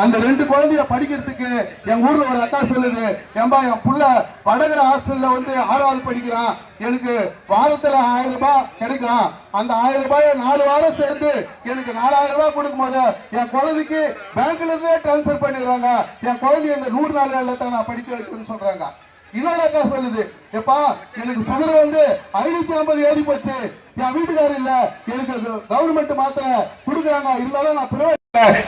அந்த ரெண்டு குழந்தைய படிக்கிறதுக்கு என் ஊர்ல ஒரு அக்கா சொல்லுது ஏம்பா என் புள்ள வடகர ஹாஸ்டல்ல வந்து ஆறாவது படிக்கிறான். எனக்கு வாரத்துல ஆயிரம் ரூபாய் கிடைக்கும். அந்த ஆயிரம் ரூபாய நாலு வாரம் சேர்ந்து எனக்கு நாலாயிரம் ரூபாய் கொடுக்கும் போது என் குழந்தைக்கு பேங்க்ல இருந்தே டிரான்ஸ்பர் பண்ணிடுறாங்க. என் குழந்தைய இந்த நூறு நாள் தான் நான் படிக்க வைக்கிறேன்னு சொல்றாங்க. இன்னொரு சொல்லுது? எப்பா எனக்கு சுகர் வந்து ஐநூத்தி ஐம்பது ஏறி போச்சு. என் வீட்டுக்காரர் இல்ல. எனக்கு கவர்மெண்ட் மாத்திரை கொடுக்குறாங்க. இருந்தாலும் நான்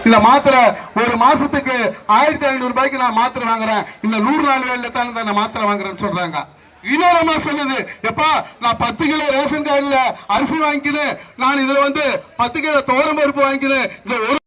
இந்த மாத்திரை ஒரு மாசத்துக்கு ஆயிரத்தி ஐநூறு ரூபாய்க்கு நான் மாத்திரை வாங்குறேன். இந்த நூறு நாள் வேலையில தான் நான் மாத்திரை வாங்குறேன்னு சொல்றாங்க. இன்னொரு அம்மா சொல்லுது எப்பா நான் பத்து கிலோ ரேஷன் கார்டில் அரிசி வாங்கிக்கினு நான் இதுல வந்து பத்து கிலோ தோரம் பருப்பு வாங்கிக்கினு இந்த ஒரு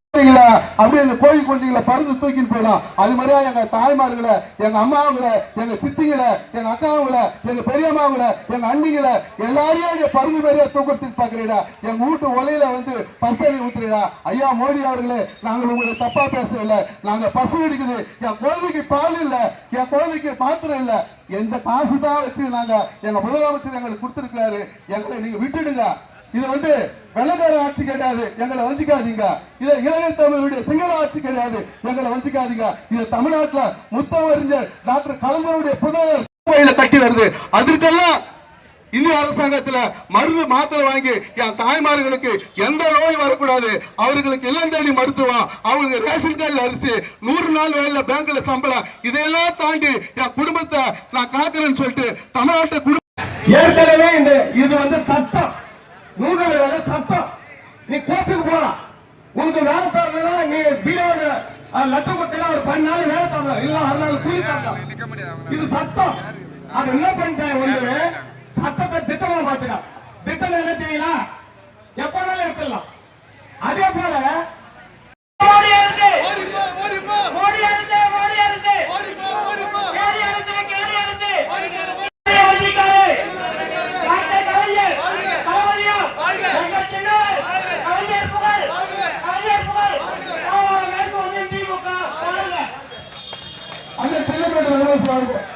அப்படியே அந்த கோயில் குழந்தைகளை பறந்து தூக்கிட்டு போயிடலாம். அது மாதிரியா எங்க தாய்மார்களை எங்க அம்மாவுங்களை எங்க சித்திங்களை எங்க அக்காவுங்களை எங்க பெரியம்மாவுங்களை எங்க அண்ணிகளை எல்லாரையும் அப்படியே பருந்து மாதிரியா தூக்கத்துக்கு பாக்குறீடா எங்க வீட்டு ஒலையில வந்து பர்சனி ஊத்துறீடா. ஐயா மோடி அவர்களே நாங்கள் உங்களை தப்பா பேசவில்லை. நாங்க பசு அடிக்குது என் குழந்தைக்கு பால் இல்ல. என் குழந்தைக்கு மாத்திரம் இல்ல. எந்த காசு தான் வச்சு நாங்க எங்க முதலமைச்சர் எங்களுக்கு கொடுத்திருக்கிறாரு. எங்களை நீங்க விட்டுடுங்க. இது வந்து வெள்ளக்கார ஆட்சி கிடையாது. எங்களை வஞ்சிக்காதீங்க. இது இளைய தமிழுடைய சிங்கள ஆட்சி கிடையாது. எங்களை வஞ்சிக்காதீங்க. இது தமிழ்நாட்டுல முத்தவறிஞர் டாக்டர் கலைஞருடைய புதவர் கோயில கட்டி வருது. அதற்கெல்லாம் இந்திய அரசாங்கத்துல மருந்து மாத்திரை வாங்கி என் தாய்மார்களுக்கு எந்த நோய் வரக்கூடாது. அவர்களுக்கு இல்லம் தேடி மருத்துவம் அவங்களுக்கு ரேஷன் கார்டுல அரிசி நூறு நாள் வேலையில் பேங்க்ல சம்பளம் இதையெல்லாம் தாண்டி என் குடும்பத்தை நான் காக்கிறேன்னு சொல்லிட்டு தமிழ்நாட்டை குடும்ப ஏற்கனவே இந்த இது வந்து சட்டம். நூறாவது வேலை சட்டம் நீ கோர்ட்டுக்கு போலாம் உனக்கு வேலை தரலன்னா நீ பீரோட லட்டு கொடுத்தா ஒரு பன்னெண்டு நாள் வேலை தரலாம் இல்ல ஆறு நாள் கூலி தரலாம் இது சட்டம் அது என்ன பண்ணிட்டேன் வந்து சட்டத்தை திட்டமா பாத்துட்டான் திட்டம் என்ன தெரியல எப்ப வேணாலும் எடுத்துடலாம். அதே போல பாருங்க அந்த செல்லப்பேட்டை